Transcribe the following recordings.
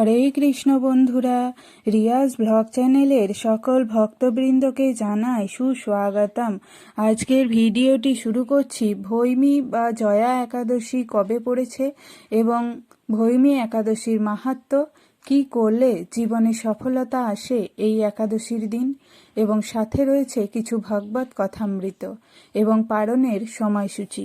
হরে কৃষ্ণ বন্ধুরা, রিয়াজ ব্লগ চ্যানেলের সকল ভক্তবৃন্দকে জানাই সুস্বাগতম। আজকের ভিডিওটি শুরু করছি, ভৈমী বা জয়া একাদশী কবে পড়েছে এবং ভৈমী একাদশীর মাহাত্ম্য কি করলে জীবনে সফলতা আসে এই একাদশীর দিন? এবং সাথে রয়েছে কিছু ভাগবত কথামৃত এবং পারণের সময়সূচি।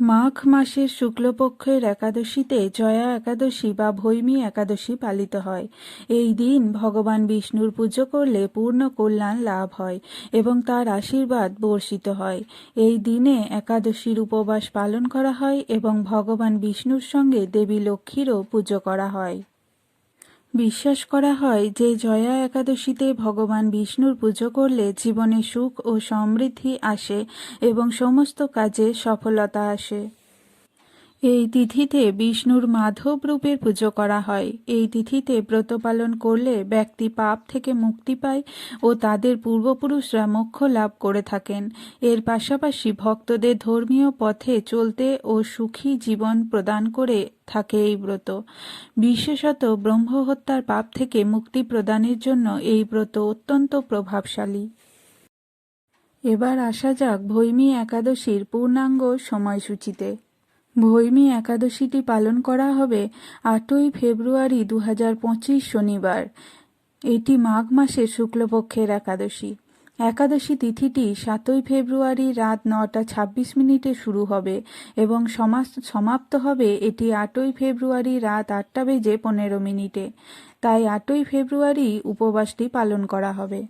মাঘ মাসের শুক্লপক্ষের একাদশীতে জয়া একাদশী বা ভৈমী একাদশী পালিত হয়। এই দিন ভগবান বিষ্ণুর পুজো করলে পূর্ণ কল্যাণ লাভ হয় এবং তার আশীর্বাদ বর্ষিত হয়। এই দিনে একাদশীর উপবাস পালন করা হয় এবং ভগবান বিষ্ণুর সঙ্গে দেবী লক্ষ্মীরও পুজো করা হয়। বিশ্বাস করা হয় যে জয়া একাদশীতে ভগবান বিষ্ণুর পুজো করলে জীবনে সুখ ও সমৃদ্ধি আসে এবং সমস্ত কাজে সফলতা আসে। এই তিথিতে বিষ্ণুর মাধব রূপের পুজো করা হয়। এই তিথিতে ব্রত পালন করলে ব্যক্তি পাপ থেকে মুক্তি পায় ও তাদের পূর্বপুরুষরা মোক্ষ লাভ করে থাকেন। এর পাশাপাশি ভক্তদের ধর্মীয় পথে চলতে ও সুখী জীবন প্রদান করে থাকে এই ব্রত। বিশেষত ব্রহ্মহত্যার পাপ থেকে মুক্তি প্রদানের জন্য এই ব্রত অত্যন্ত প্রভাবশালী। এবার আসা যাক ভৈমী একাদশীর পূর্ণাঙ্গ সময়সূচিতে। ভৈমী একাদশীটি পালন করা হবে আটই ফেব্রুয়ারি দু হাজার পঁচিশ শনিবার। এটি মাঘ মাসের শুক্লপক্ষের একাদশী। একাদশী তিথিটি সাতই ফেব্রুয়ারি রাত নটা ছাব্বিশ মিনিটে শুরু হবে এবং সমাপ্ত হবে এটি আটই ফেব্রুয়ারি রাত আটটা বেজে পনেরো মিনিটে। তাই আটই ফেব্রুয়ারি উপবাসটি পালন করা হবে।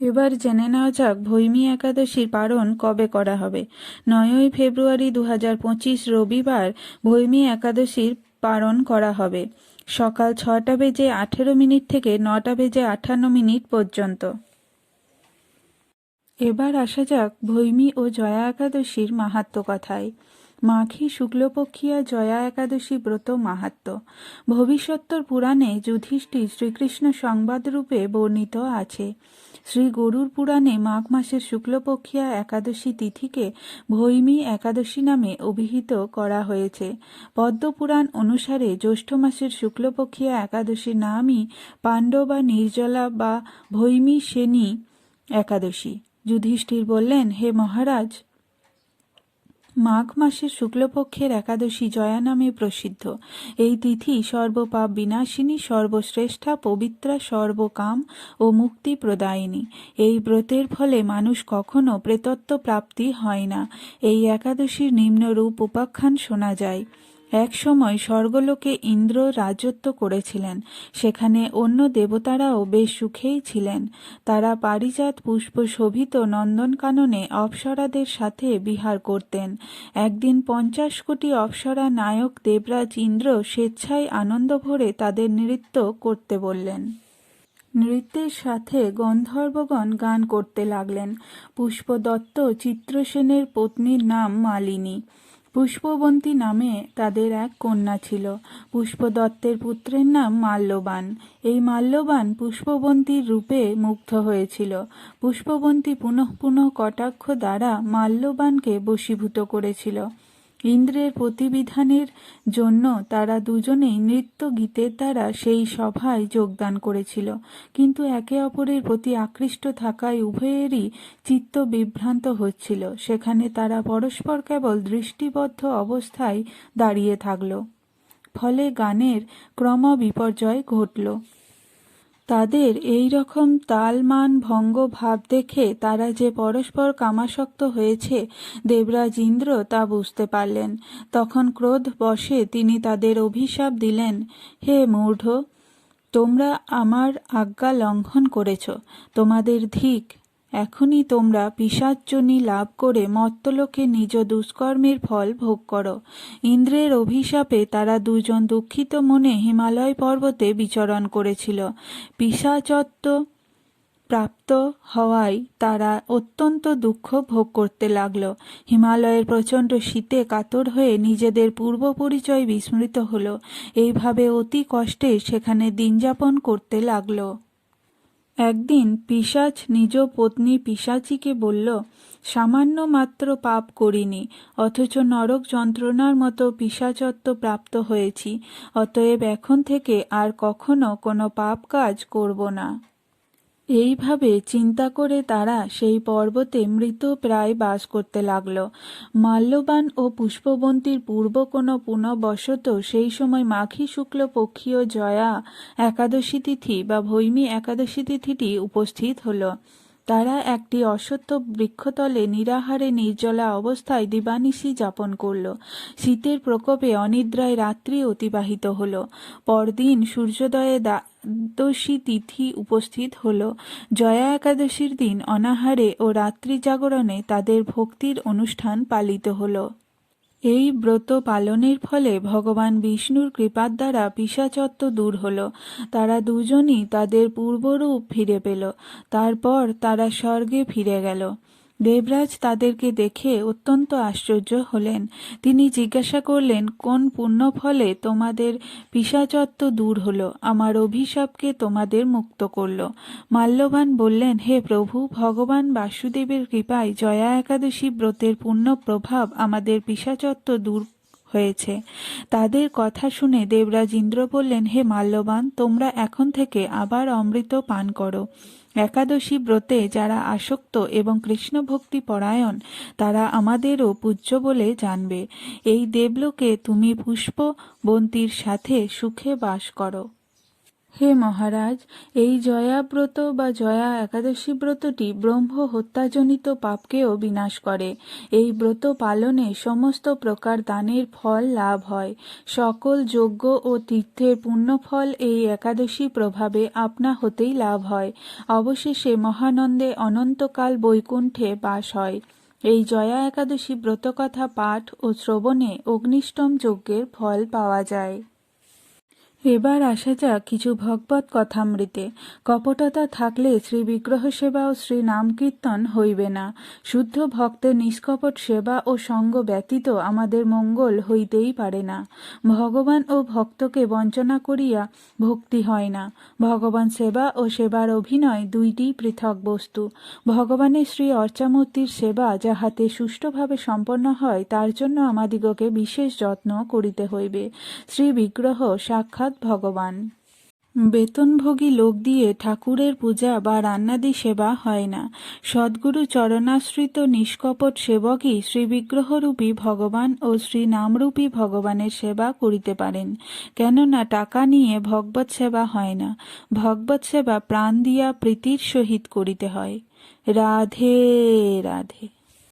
এবার জেনে নেওয়া যাক ভৈমী একাদশীর পালন কবে করা হবে। নয়ই ফেব্রুয়ারি দু রবিবার ভৈমী একাদশীর পালন করা হবে। সকাল ছটা বেজে আঠেরো মিনিট থেকে নটা বেজে আটান্ন মিনিট পর্যন্ত। এবার আসা যাক ভৈমী ও জয়া একাদশীর মাহাত্ম কথায়। মাঘী শুক্লপক্ষিয়া জয়া একাদশী ব্রত মাহাত্ম ভবিষ্যত্তর পুরাণে যুধিষ্ঠির শ্রীকৃষ্ণ সংবাদরূপে বর্ণিত আছে। শ্রী গরুর পুরাণে মাঘ মাসের শুক্লপক্ষিয়া একাদশী তিথিকে ভৈমী একাদশী নামে অভিহিত করা হয়েছে। পদ্মপুরাণ অনুসারে জ্যৈষ্ঠ মাসের শুক্লপক্ষিয়া একাদশীর নামই পাণ্ডব বা নির্জলা বা ভৈমী সেনী একাদশী। যুধিষ্ঠির বললেন, হে মহারাজ মাঘ মাসে শুক্লপক্ষের একাদশী জয়া নামে প্রসিদ্ধ। এই তিথি সর্বপাপ বিনাশিনী, সর্বশ্রেষ্ঠা, পবিত্রা, সর্বকাম ও মুক্তি প্রদায়িনী। এই ব্রতের ফলে মানুষ কখনো প্রেতত্ব প্রাপ্তি হয় না। এই একাদশীর নিম্নরূপ উপাখ্যান শোনা যায়। এক সময় স্বর্গলোকে ইন্দ্র রাজত্ব করেছিলেন। সেখানে অন্য দেবতারাও বেশ সুখেই ছিলেন। তারা পারিজাত পুষ্প শোভিত নন্দনকাননে অপ্সরাদের সাথে বিহার করতেন। একদিন পঞ্চাশ কোটি অপ্সরা নায়ক দেবরাজ ইন্দ্র স্বেচ্ছায় আনন্দ ভরে তাদের নৃত্য করতে বললেন। নৃত্যের সাথে গন্ধর্বগণ গান করতে লাগলেন। পুষ্পদত্ত চিত্রসেনের পত্নীর নাম মালিনী। পুষ্পবন্তী নামে তাদের এক কন্যা ছিল। পুষ্পদত্তের পুত্রের নাম মাল্যবান। এই মাল্যবান পুষ্পবন্তীর রূপে মুগ্ধ হয়েছিল। পুষ্পবন্তী পুনঃ পুনঃ কটাক্ষ দ্বারা মাল্যবানকে বশীভূত করেছিল। ইন্দ্রের প্রতিবিধানের জন্য তারা দুজনেই নৃত্য গীতের দ্বারা সেই সভায় যোগদান করেছিল। কিন্তু একে অপরের প্রতি আকৃষ্ট থাকায় উভয়েরই চিত্ত বিভ্রান্ত হচ্ছিল। সেখানে তারা পরস্পর কেবল দৃষ্টিবদ্ধ অবস্থায় দাঁড়িয়ে থাকল। ফলে গানের ক্রম বিপর্যয় ঘটল। তাদের এই রকম তালমান ভঙ্গ ভাব দেখে তারা যে পরস্পর কামাসক্ত হয়েছে, দেবরাজ ইন্দ্র তা বুঝতে পারলেন। তখন ক্রোধ বসে তিনি তাদের অভিশাপ দিলেন, হে মূঢ়, তোমরা আমার আজ্ঞা লঙ্ঘন করেছ। তোমাদের ধিক এখনই তোমরা পিসাচ্চনি লাভ করে মত্তলোকে নিজ দুষ্কর্মের ফল ভোগ করো। ইন্দ্রের অভিশাপে তারা দুজন দুঃখিত মনে হিমালয় পর্বতে বিচরণ করেছিল। পিসাচত্ব প্রাপ্ত হওয়ায় তারা অত্যন্ত দুঃখ ভোগ করতে লাগল। হিমালয়ের প্রচণ্ড শীতে কাতর হয়ে নিজেদের পূর্ব পরিচয় বিস্মৃত হলো। এইভাবে অতি কষ্টে সেখানে দিনযাপন করতে লাগল। একদিন পিশাচ নিজ পত্নী পিশাচিকে বলল, সামান্য মাত্র পাপ করিনি, অথচ নরক যন্ত্রণার মতো পিশাচত্ব প্রাপ্ত হয়েছি, অতএব এখন থেকে আর কখনো কোনো পাপ কাজ করব না। এইভাবে চিন্তা করে তারা সেই পর্বতে মৃত প্রায় বাস করতে লাগল। মাল্যবান ও পুষ্পবন্তীর পূর্ব কোনো পুনঃবশত সেই সময় মাখি শুক্ল পক্ষীয় জয়া একাদশী তিথি বা ভৈমী একাদশী তিথিটি উপস্থিত হলো। তারা একটি অসত্য বৃক্ষতলে নিরাহারে নির্জলা অবস্থায় দিবানিশি যাপন করল। শীতের প্রকোপে অনিদ্রায় রাত্রি অতিবাহিত হল। পরদিন সূর্যোদয়ে দ্বাদশী তিথি উপস্থিত হল। জয়া একাদশীর দিন অনাহারে ও রাত্রি জাগরণে তাদের ভক্তির অনুষ্ঠান পালিত হলো। এই ব্রত পালনের ফলে ভগবান বিষ্ণুর কৃপার দ্বারা পিসাচত্ব দূর হল। তারা দুজনই তাদের পূর্বরূপ ফিরে পেল। তারপর তারা স্বর্গে ফিরে গেল। দেবরাজ তাদেরকে দেখে অত্যন্ত আশ্চর্য হলেন। তিনি জিজ্ঞাসা করলেন, কোন পুণ্য ফলে তোমাদের পিশাচত্ব দূর হলো? আমার অভিশাপকে তোমাদের মুক্ত করল। মাল্যবান বললেন, হে প্রভু, ভগবান বাসুদেবের কৃপায় জয়া একাদশী ব্রতের পুণ্য প্রভাব আমাদের পিশাচত্ব দূর হয়েছে। তাদের কথা শুনে দেবরাজ ইন্দ্র বললেন, হে মাল্যবান, তোমরা এখন থেকে আবার অমৃত পান করো। একাদশী ব্রতে যারা আসক্ত এবং কৃষ্ণ ভক্তি পরায়ণ, তারা আমাদেরও পূজ্য বলে জানবে। এই দেবলোকে তুমি পুষ্পবন্তীর সাথে সুখে বাস করো। হে মহারাজ, এই জয়াব্রত বা জয়া একাদশী ব্রতটি ব্রহ্ম হত্যাজনিত পাপকেও বিনাশ করে। এই ব্রত পালনে সমস্ত প্রকার দানের ফল লাভ হয়। সকল যজ্ঞ ও তীর্থের পুণ্যফল এই একাদশী প্রভাবে আপনা হতেই লাভ হয়। অবশেষে মহানন্দে অনন্তকাল বৈকুণ্ঠে বাস হয়। এই জয়া একাদশী ব্রতকথা পাঠ ও শ্রবণে অগ্নিষ্টম যজ্ঞের ফল পাওয়া যায়। এবার আসা যাক কিছু ভগবত কথামৃতে। কপটতা থাকলে শ্রী বিগ্রহ সেবা ও শ্রী নাম কীর্তন হইবে না। শুদ্ধ ভক্তের নিষ্কপট সেবা ও সঙ্গ ব্যতীত আমাদের মঙ্গল হইতেই পারে না। ভগবান ও ভক্তকে বঞ্চনা করিয়া ভক্তি হয় না। ভগবান সেবা ও সেবার অভিনয় দুইটি পৃথক বস্তু। ভগবানের শ্রী অর্চামূর্তির সেবা যাহাতে সুষ্ঠুভাবে সম্পন্ন হয়, তার জন্য আমাদিগকে বিশেষ যত্ন করিতে হইবে। শ্রী বিগ্রহ সাক্ষাৎ ভগবান। বেতনভোগী লোক দিয়ে ঠাকুরের পূজা বা রান্নাদি সেবা হয় না। সদ্গুরু চরণাশ্রিত নিষ্কপট সেবকই শ্রীবিগ্রহরূপী ভগবান ও শ্রী নামরূপী ভগবানের সেবা করিতে পারেন। কেননা টাকা নিয়ে ভগবত সেবা হয় না। ভগবত সেবা প্রাণ দিয়া প্রীতির সহিত করিতে হয়। রাধে রাধে।